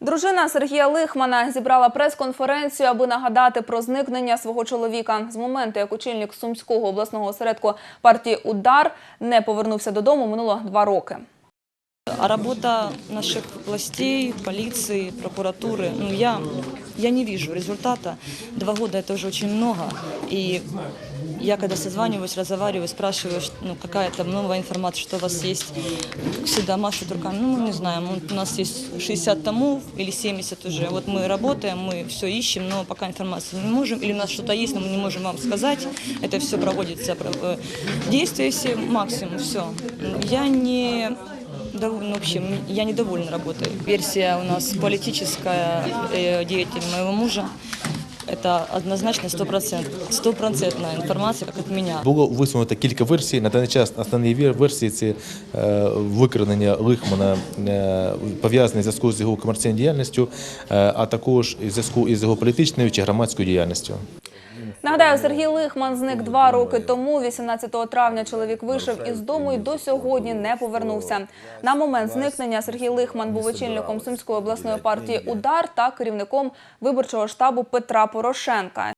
Дружина Сергія Лихмана зібрала прес-конференцію, аби нагадати про зникнення свого чоловіка. З моменту, як очільник Сумського обласного осередку партії Удар не повернувся додому, минуло два роки. А робота наших властей, поліції, прокуратури ну я, я не вижу результата. Два года это уже очень много. И я когда созваниваюсь, разговариваю, спрашиваю, ш- ну, какая там новая информация, что у вас есть, как всегда машут руками, ну, мы не знаем, вот у нас есть 60 томов или 70 уже, вот мы работаем, мы все ищем, но пока информацию не можем, или у нас что-то есть, но мы не можем вам сказать, это все проводится, про- э, действия все, максимум, все. Я не Довольно, в общем, я недовольна работой. Версия у нас политическая, э, деятель моего мужа. Это однозначно стопроцентная стопроцентная информация, как от меня. Було висунуто кілька версій. На даний час основні версії це викрадення Лихмана е, пов'язані зв'язку з його комерційною діяльністю, е, а також зв'язку із його політичною чи громадською діяльністю. Нагадаю, Сергій Лихман зник два роки тому. 18 травня чоловік вийшов із дому і до сьогодні не повернувся. На момент зникнення Сергій Лихман був очільником Сумської обласної партії Удар та керівником виборчого штабу Петра Порошенка.